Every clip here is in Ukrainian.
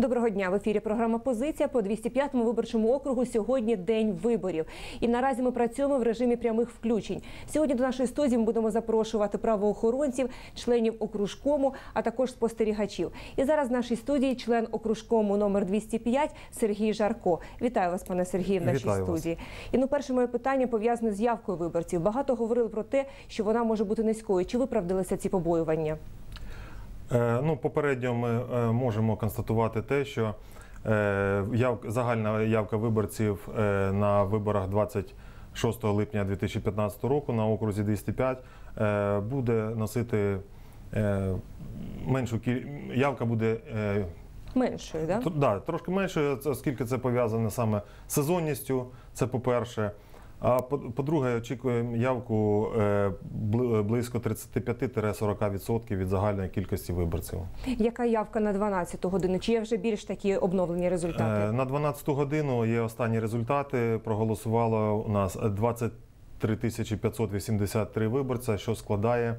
Доброго дня в ефірі. Програма Позиція по 205-му виборчому округу. Сьогодні день виборів. І наразі ми працюємо в режимі прямих включень. Сьогодні до нашої студії ми будемо запрошувати правоохоронців, членів окружкому, а також спостерігачів. І зараз в нашій студії член окружкому номер 205 Сергій Жарко. Вітаю вас, пане Сергію, в нашій Вітаю вас. студії. І ну, перше моє питання пов'язане з явкою виборців. Багато говорили про те, що вона може бути низькою. Чи виправдалися ці побоювання? Е, Ну, попередньо ми е, можемо констатувати те, що е, загальна явка виборців на виборах 26 липня 2015 року на окрузі 205 е, буде носити меншу кіль... явка буде Меншою, да? Да, трошки менше, це- оскільки це пов'язане саме з сезонністю, це по-перше. А по- по-друге, очікуємо явку е, бли- близько 35-40% від загальної кількості виборців. Яка явка на 12 годину? Чи є вже більш такі обновлені результати? Е, На 12 годину є останні результати. Проголосувало у нас 23 тисячі 583 виборця, що складає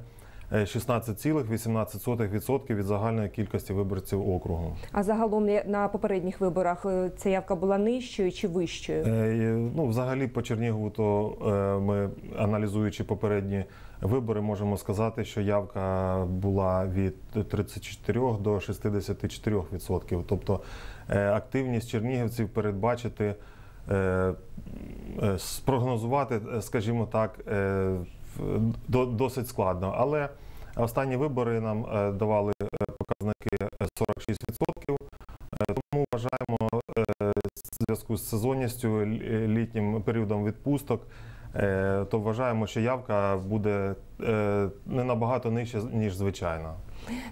16,18% від загальної кількості виборців округу. А загалом на попередніх виборах е, ця явка була нижчою чи вищою? Е, Ну, взагалі, по Чернігову, то е, ми, аналізуючи попередні вибори, можемо сказати, що явка була від 34 до 64%. Тобто активність чернігівців передбачити, спрогнозувати, скажімо так, досить складно. Але останні вибори нам е, давали е, показники е, 46%. Е, Тому вважаємо в зв'язку з сезонністю, літнім періодом відпусток, то вважаємо, що явка буде е, не набагато нижче, ніж звичайно.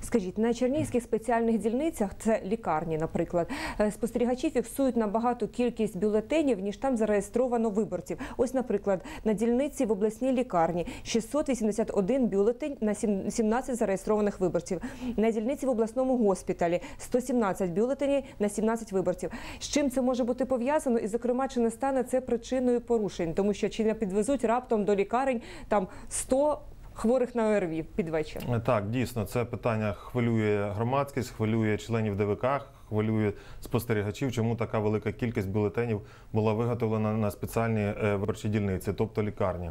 Скажіть, на чернігівських спеціальних дільницях, це лікарні, наприклад, е, спостерігачі фіксують набагато кількість бюлетенів, ніж там зареєстровано виборців. Ось, наприклад, на дільниці в обласній лікарні 681 бюлетень на сім- 17 зареєстрованих виборців. На дільниці в обласному госпіталі 117 бюлетенів на 17 виборців. З чим це може бути пов'язано? І, зокрема, чи не стане це причиною порушень, тому що чи не підвезуть раптом до лікарень там 100 хворих на ОРВІ під вечір? Е, Так, дійсно, це питання хвилює громадськість, хвилює членів ДВК, хвилює спостерігачів, чому така велика кількість бюлетенів була виготовлена на спеціальні е, виборчі дільниці, тобто лікарні.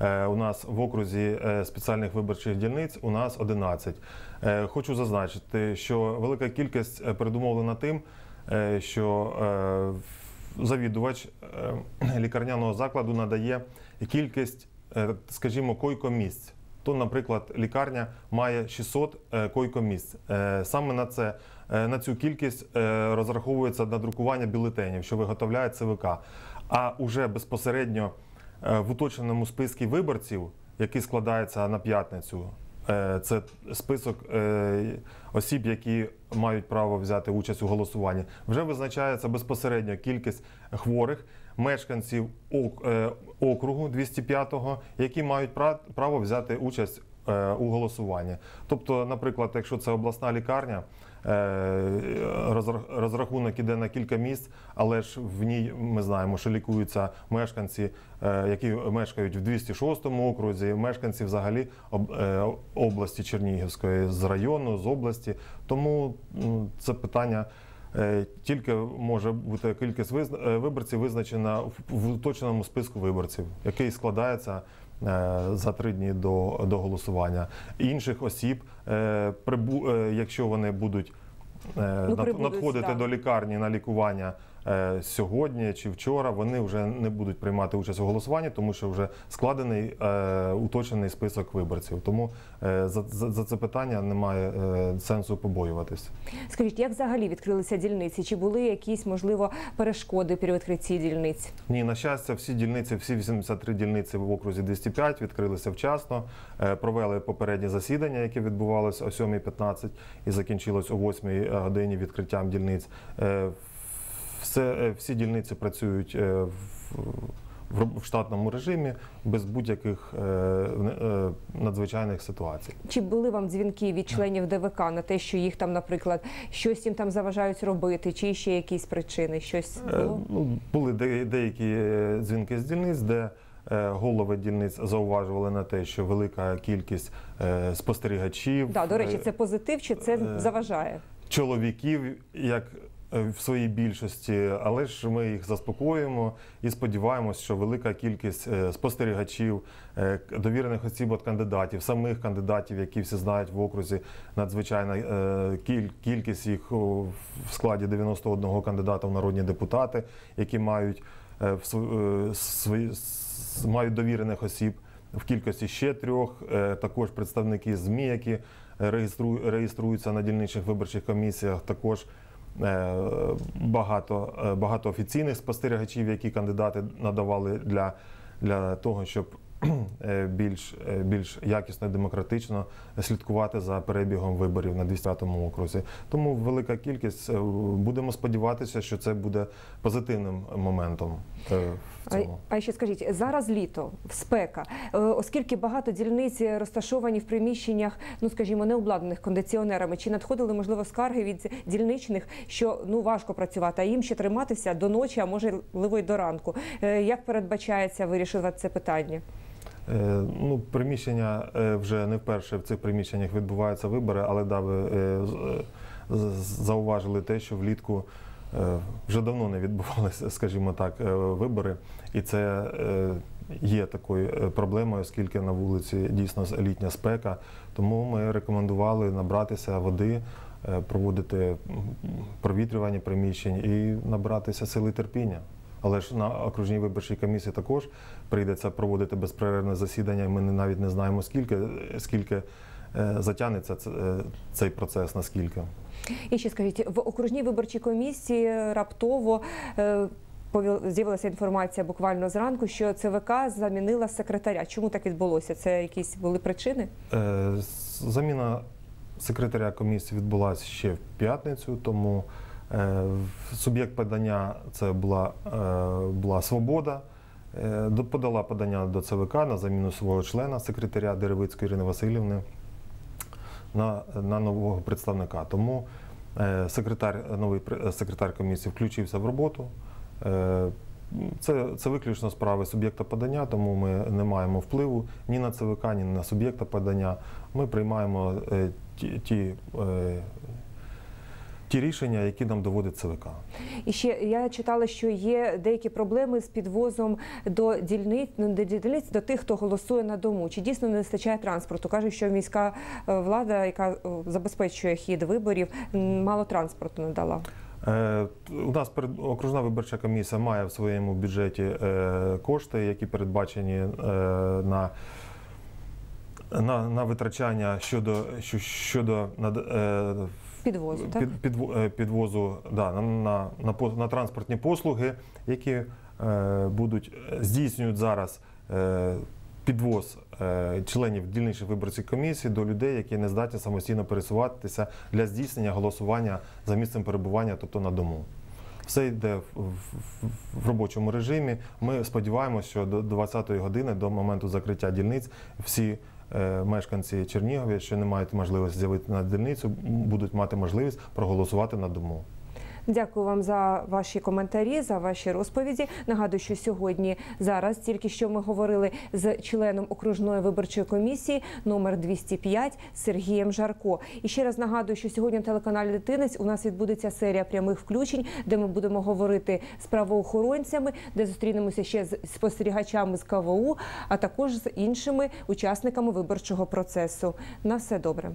Е, У нас в окрузі спеціальних виборчих дільниць у нас 11. Е, Хочу зазначити, що велика кількість передумовлена тим, що в- завідувач е, лікарняного закладу надає кількість, е, скажімо, койкомісць. То, наприклад, лікарня має 600 е, койкомісць. Саме на це на цю кількість розраховується надрукування бюлетенів, що виготовляє ЦВК. А уже безпосередньо в уточненому списку виборців, який складається на п'ятницю, це список е, осіб, які мають право взяти участь у голосуванні. Вже визначається безпосередньо кількість хворих мешканців е, округу 205-го, які мають пра- право взяти участь е, у голосуванні. Тобто, наприклад, якщо це обласна лікарня, е, розрахунок іде на кілька місць, але ж в ній ми знаємо, що лікуються мешканці, е, які мешкають в 206 окрузі, мешканці взагалі е, області Чернігівської, з району, з області. Тому це питання. Е, Тільки може бути кількість е, виборців визначена в- уточненому списку виборців, який складається е, за три дні до, до голосування. Інших осіб, е, прибу- е, якщо вони будуть ну, над- прибудуть, надходити так. до лікарні на лікування е, сьогодні чи вчора, вони вже не будуть приймати участь у голосуванні, тому що вже складений е, уточнений список виборців. Тому е, за, за, за це питання немає е, сенсу побоюватися. Скажіть, як взагалі відкрилися дільниці? Чи були якісь можливо перешкоди при відкритті дільниць? Ні, на щастя, всі дільниці, всі 83 дільниці в окрузі 205 відкрилися вчасно. Е, Провели попереднє засідання, яке відбувалося о 7.15 і закінчилось о 8 годині відкриттям дільниць. Все, е, всі дільниці працюють е, в, в штатному режимі без будь-яких е, надзвичайних ситуацій. Чи були вам дзвінки від членів ДВК на те, що їх там, наприклад, щось їм там заважають робити, чи ще якісь причини? Щось було? Ну, були деякі дзвінки з дільниць, де голови дільниць зауважували на те, що велика кількість спостерігачів. Да, до речі, це позитив чи це заважає? чоловіків, як в своїй більшості, але ж ми їх заспокоюємо і сподіваємось, що велика кількість е, спостерігачів, е, довірених осіб від кандидатів, самих кандидатів, які всі знають в окрузі, надзвичайна е, кількість їх в складі 91 кандидата в народні депутати, які мають е, е, свої мають довірених осіб в кількості ще трьох. Е, Також представники ЗМІ, які реєструються на дільничних виборчих комісіях. Також е, багато, е, багато офіційних спостерігачів, які кандидати надавали для, для того, щоб е, більш, е, більш якісно і демократично слідкувати за перебігом виборів на 205-му окрузі. Тому велика кількість. Е, Будемо сподіватися, що це буде позитивним моментом е, в цьому. а ще скажіть, зараз літо, спека, Е, оскільки багато дільниць розташовані в приміщеннях, ну скажімо, не обладнаних кондиціонерами, чи надходили можливо скарги від дільничних, що ну важко працювати, а їм ще триматися до ночі, а можливо й до ранку. Е, Як передбачається вирішувати це питання? Е, Ну, приміщення е, вже не вперше в цих приміщеннях відбуваються вибори, але да, ви е, зауважили те, що влітку вже давно не відбувалися, скажімо так, вибори, і це є такою проблемою, оскільки на вулиці дійсно літня спека. Тому ми рекомендували набратися води. Проводити провітрювання приміщень і набратися сили терпіння. Але ж на окружній виборчій комісії також прийдеться проводити безперервне засідання. і Ми навіть не знаємо скільки, скільки е, затягнеться е, цей процес, наскільки. І ще скажіть, в окружній виборчій комісії раптово. е, З'явилася інформація буквально зранку, що ЦВК замінила секретаря. Чому так відбулося? Це якісь були причини? Заміна секретаря комісії відбулася ще в п'ятницю, тому суб'єкт подання це була, е, була свобода. Е, Подала подання до ЦВК на заміну свого члена, секретаря Деревицької Ірини Васильівни на, на нового представника. Тому е, секретар, новий секретар комісії включився в роботу. Е, Це, це виключно справи суб'єкта подання, тому ми не маємо впливу ні на ЦВК, ні на суб'єкта подання. Ми приймаємо е, ті, ті, е, ті рішення, які нам доводить ЦВК. І ще я читала, що є деякі проблеми з підвозом до дільниць ну, до дільниць до тих, хто голосує на дому. Чи дійсно не вистачає транспорту? кажуть, що міська е, влада, яка е, забезпечує хід виборів, мало транспорту надала. Е, У нас окружна виборча комісія має в своєму бюджеті кошти, які передбачені на, на, на витрачання щодо, що- щодо над- е, Підвозу, так? під, е, підвозу да, на, на, на, на транспортні послуги, які е, будуть здійснюють зараз е, підвоз е, членів дільничних виборчих комісій до людей, які не здатні самостійно пересуватися для здійснення голосування за місцем перебування, тобто на дому. Все йде в, в, в робочому режимі. Ми сподіваємося, що до 20-ї години, до моменту закриття дільниць, всі мешканці Чернігові, що не мають можливості з'явити на дільницю, будуть мати можливість проголосувати на дому. Дякую вам за ваші коментарі, за ваші розповіді. Нагадую, що сьогодні зараз тільки що ми говорили з членом окружної виборчої комісії номер 205 Сергієм Жарко. І ще раз нагадую, що сьогодні на телеканалі Дитинець у нас відбудеться серія прямих включень, де ми будемо говорити з правоохоронцями, де зустрінемося ще з спостерігачами з КВУ, а також з іншими учасниками виборчого процесу. На все добре.